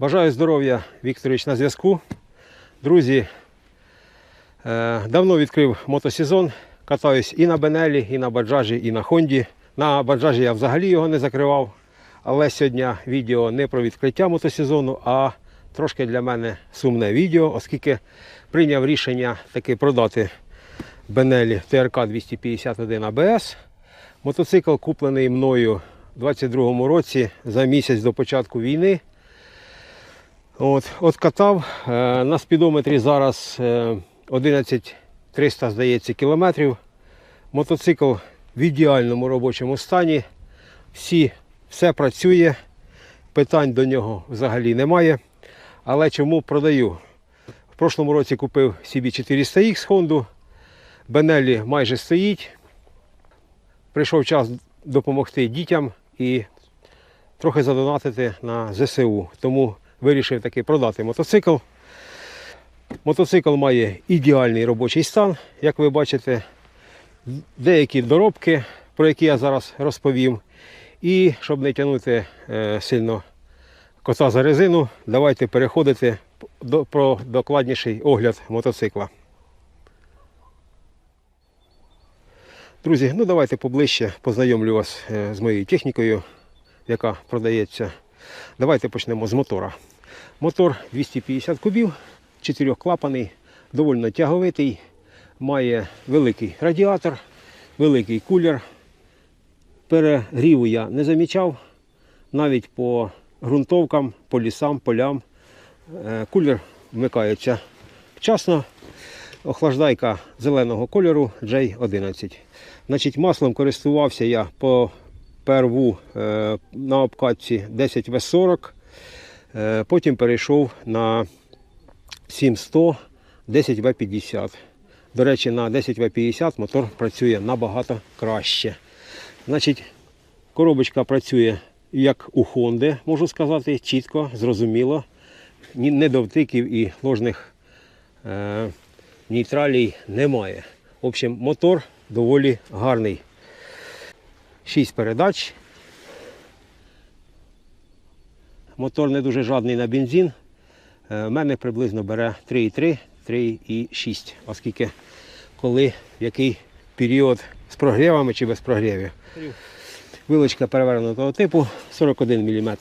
Бажаю здоров'я, Вікторович, на зв'язку. Друзі, е, давно відкрив мотосезон. Катаюсь і на Бенелі, і на Баджажі, і на Хонді. На Баджажі я взагалі його не закривав. Але сьогодні відео не про відкриття мотосезону, а трошки для мене сумне відео, оскільки прийняв рішення таки продати Бенелі ТРК 251 АБС. Мотоцикл куплений мною у 22-му році за місяць до початку війни. От, от катав. Е, на спідометрі зараз е, 11300, здається, кілометрів. Мотоцикл в ідеальному робочому стані. Всі, все працює, питань до нього взагалі немає. Але чому продаю? В прошлому році купив CB400X Honda. Бенелі майже стоїть. Прийшов час допомогти дітям і трохи задонатити на ЗСУ. Тому вирішив таки продати мотоцикл. Мотоцикл має ідеальний робочий стан, як ви бачите. Деякі доробки, про які я зараз розповім. І щоб не тягнути е, сильно кота за резину, давайте переходити до, про докладніший огляд мотоцикла. Друзі, ну давайте поближче познайомлю вас е, з моєю технікою, яка продається. Давайте почнемо з мотора. Мотор 250 кубів, чотирьохклапаний, доволі тяговитий, має великий радіатор, великий кулер. Перегріву я не замічав, навіть по ґрунтовкам, по лісам, полям. Е, Кулер вмикається вчасно. Охлаждайка зеленого кольору J11. Значить, маслом користувався я по перву е, на обкатці 10В40. Е, потім перейшов на 7100 10В50. До речі, на 10В50 мотор працює набагато краще. Значить, коробочка працює як у Honda, можу сказати, чітко, зрозуміло. Ні недовтиків і ложних е, нейтралій немає. В общем, мотор доволі гарний. 6 передач. Мотор не дуже жадний на бензин. Е, В мене приблизно бере 3,3, 3,6, оскільки коли в який період з прогрівами чи без прогрівів. Вилочка перевернутого типу 41 мм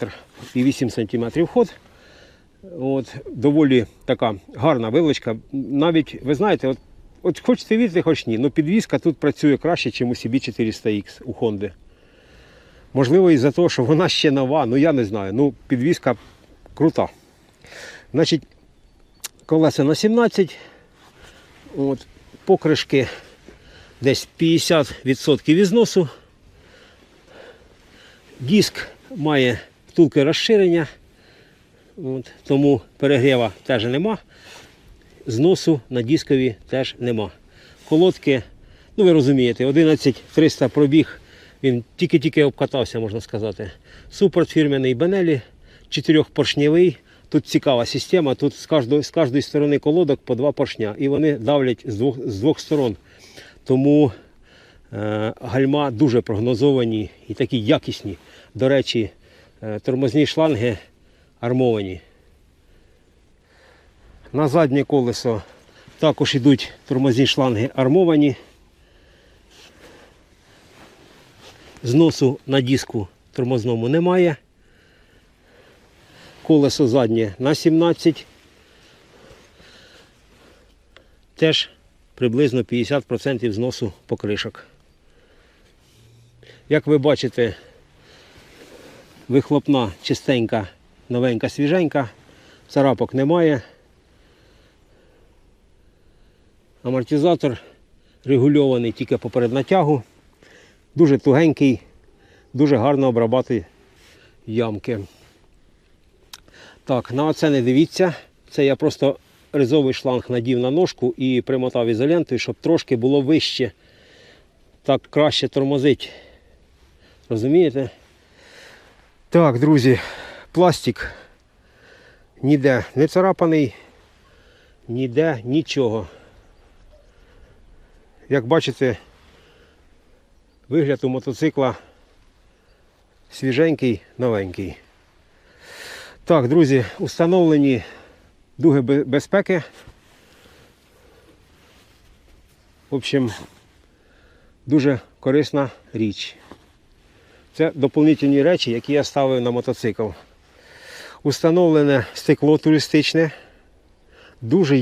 і 8 см ход. От, доволі така гарна вилочка. Навіть, ви знаєте, от, от хочете вірити, хоч ні, але підвізка тут працює краще, ніж у CB400X у Honda. Можливо, із-за того, що вона ще нова, ну я не знаю. Ну, підвізка крута. Значить, колеса на 17. От, покришки десь 50% ізносу. Диск має втулки розширення. От, тому перегріва теж нема. Зносу на дискові теж нема. Колодки, ну ви розумієте, 11300 пробіг, він тільки-тільки обкатався, можна сказати. Супорт фірменний Бенелі, чотирьохпоршневий. Тут цікава система, тут з кожної, з кожної сторони колодок по два поршня. І вони давлять з двох, з двох сторон. Тому е, гальма дуже прогнозовані і такі якісні. До речі, е, тормозні шланги армовані. На заднє колесо також йдуть тормозні шланги армовані. Зносу на диску тормозному немає. Колесо заднє на 17. Теж приблизно 50% зносу покришок. Як ви бачите, вихлопна чистенька, новенька, свіженька, царапок немає. Амортизатор регульований тільки поперед натягу. Дуже тугенький, дуже гарно обрабатує ямки. Так, на оце не дивіться. Це я просто ризовий шланг надів на ножку і примотав ізолентою, щоб трошки було вище. Так краще тормозить. Розумієте? Так, друзі, пластик ніде не царапаний, ніде нічого. Як бачите, вигляд у мотоцикла свіженький, новенький. Так, друзі, установлені дуги безпеки. В общем, дуже корисна річ. Це доповнительні речі, які я ставив на мотоцикл. Установлене стекло туристичне, дуже,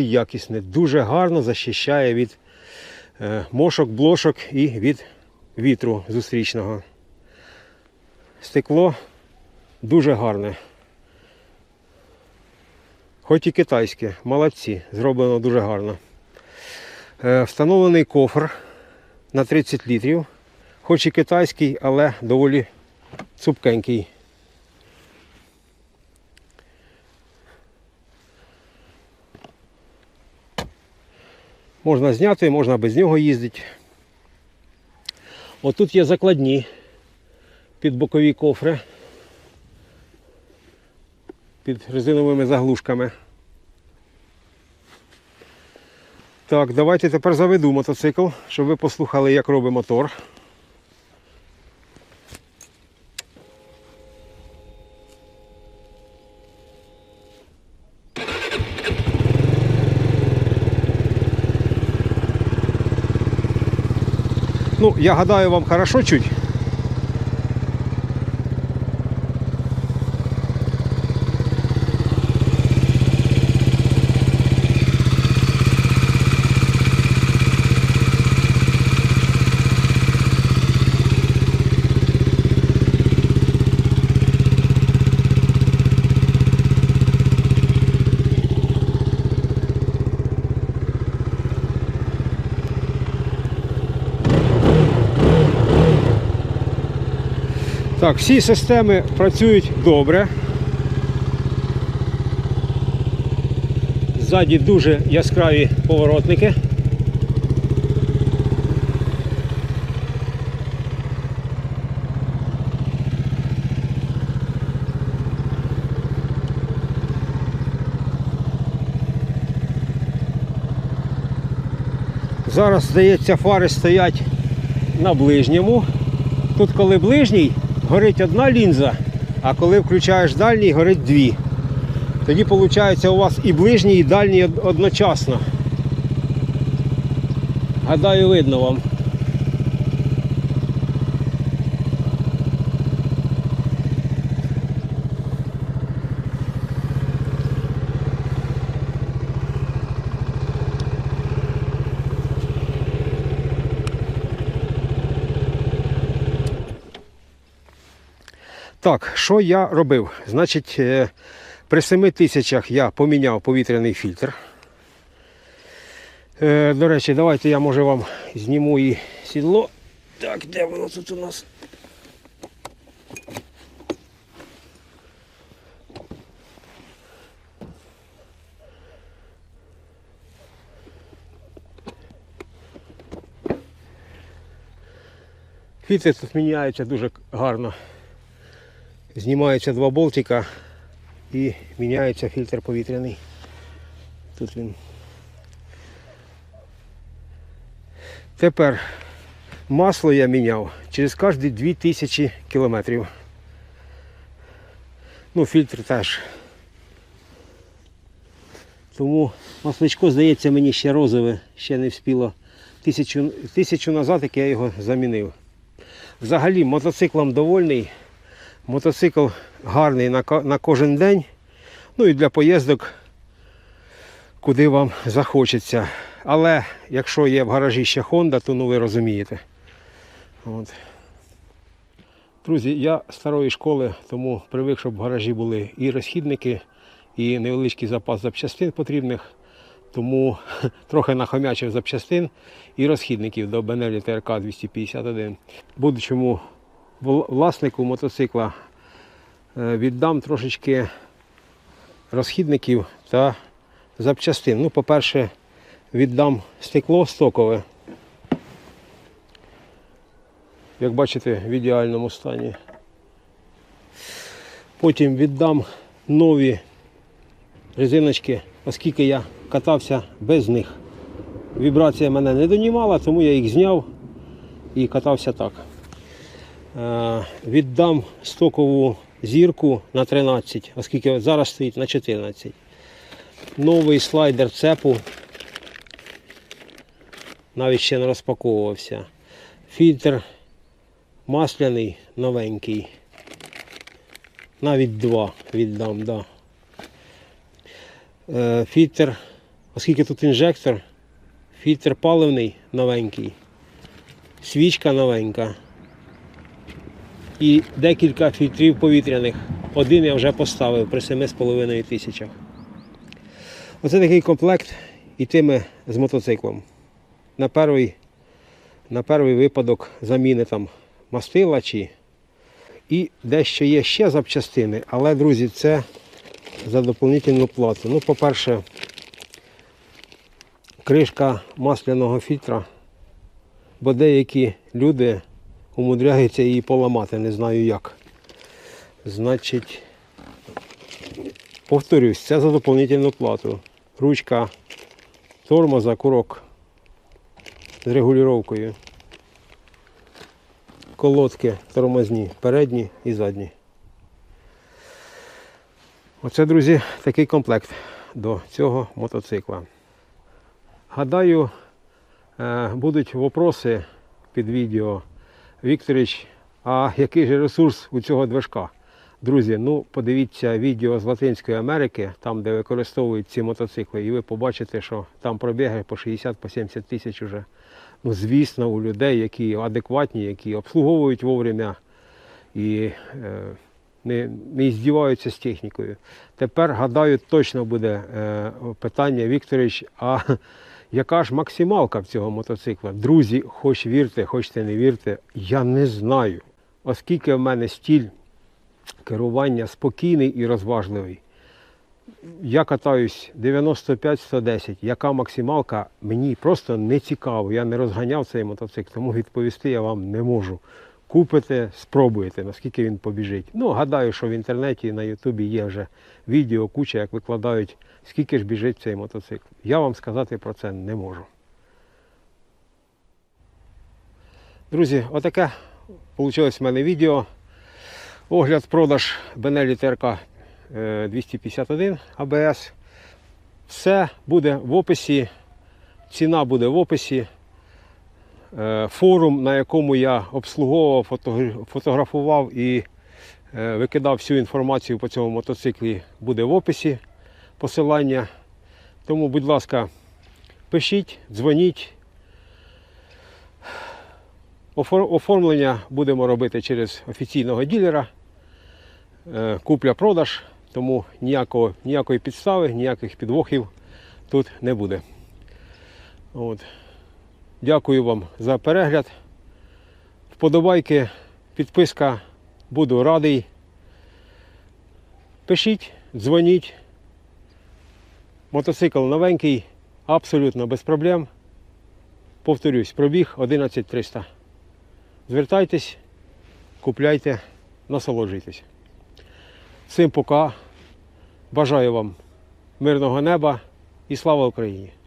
якісне, дуже гарно захищає від мошок, блошок і від вітру зустрічного. Стекло дуже гарне. Хоч і китайське, молодці, зроблено дуже гарно. Е, Встановлений кофр на 30 літрів, хоч і китайський, але доволі цупкенький. Можна зняти, можна без нього їздити. Отут є закладні під бокові кофри, під резиновими заглушками. Так, давайте тепер заведу мотоцикл, щоб ви послухали, як робить мотор. Ну, я гадаю, вам хорошо чуть. Так, всі системи працюють добре. Ззаді дуже яскраві поворотники. Зараз, здається, фари стоять на ближньому. Тут, коли ближній, горить одна лінза, а коли включаєш дальній, горить дві. Тоді виходить у вас і ближній, і дальній одночасно. Гадаю, видно вам. Так, що я робив? Значить, е, при 7 тисячах я поміняв повітряний фільтр. Е, До речі, давайте я може вам зніму і сідло. Так, де воно тут у нас? Фільтр тут міняється дуже гарно. Знімаються два болтика і міняється фільтр повітряний. Тут він. Тепер масло я міняв через кожні 2000 кілометрів. Ну, фільтр теж. Тому масличко, здається, мені ще розове, ще не вспіло. Тисячу, тисячу назад, як я його замінив. Взагалі мотоциклом довольний. Мотоцикл гарний на, кожен день. Ну і для поїздок, куди вам захочеться. Але якщо є в гаражі ще Honda, то ну ви розумієте. От. Друзі, я старої школи, тому привик, щоб в гаражі були і розхідники, і невеличкий запас запчастин потрібних. Тому трохи нахомячив запчастин і розхідників до Бенелі ТРК 251. Будучому власнику мотоцикла е, віддам трошечки розхідників та запчастин. Ну, по-перше, віддам стекло стокове. Як бачите, в ідеальному стані. Потім віддам нові резиночки, оскільки я катався без них. Вібрація мене не донімала, тому я їх зняв і катався так. Е, Віддам стокову зірку на 13, оскільки зараз стоїть на 14. Новий слайдер цепу. Навіть ще не розпаковувався. Фільтр масляний, новенький. Навіть два віддам, да. Е, фільтр, оскільки тут інжектор, фільтр паливний новенький, свічка новенька і декілька фільтрів повітряних. Один я вже поставив при 7,5 тисячах. Оце такий комплект ітиме з мотоциклом. На перший, на перший випадок заміни там мастила чи. І дещо є ще запчастини, але, друзі, це за доповнительну плату. Ну, по-перше, кришка масляного фільтра, бо деякі люди умудряються її поламати, не знаю як. Значить, повторюсь, це за доповнительну плату. Ручка тормоза, курок з регулювання. Колодки тормозні, передні і задні. Оце, друзі, такий комплект до цього мотоцикла. Гадаю, е, будуть вопроси під відео. Вікторич, а який же ресурс у цього движка? Друзі, ну подивіться відео з Латинської Америки, там де використовують ці мотоцикли, і ви побачите, що там пробіги по 60-70 тисяч уже. Ну, звісно, у людей, які адекватні, які обслуговують вовремя і е, не, не здіваються з технікою. Тепер, гадаю, точно буде е, питання, Вікторович, а яка ж максималка в цього мотоцикла? Друзі, хоч вірте, хочете не вірте, я не знаю. Оскільки в мене стіль керування спокійний і розважливий. Я катаюсь 95-110. Яка максималка, мені просто не цікаво. Я не розганяв цей мотоцикл, тому відповісти я вам не можу. Купите, спробуєте, наскільки він побіжить. Ну, гадаю, що в інтернеті на Ютубі є вже відео, куча, як викладають, скільки ж біжить цей мотоцикл. Я вам сказати про це не можу. Друзі, отаке вийшло в мене відео. Огляд продаж TRK е, 251 ABS. Все буде в описі. Ціна буде в описі. Е, Форум, на якому я обслуговував, фотографував і е, викидав всю інформацію по цьому мотоциклі, буде в описі посилання. Тому, будь ласка, пишіть, дзвоніть. Оформлення будемо робити через офіційного ділера. Е, Купля-продаж, тому ніякого, ніякої підстави, ніяких підвохів тут не буде. От. Дякую вам за перегляд. Вподобайки, підписка, буду радий. Пишіть, дзвоніть. Мотоцикл новенький, абсолютно без проблем. Повторюсь, пробіг 11300. Звертайтесь, купляйте, насолоджуйтесь. Всім пока. Бажаю вам мирного неба і слава Україні!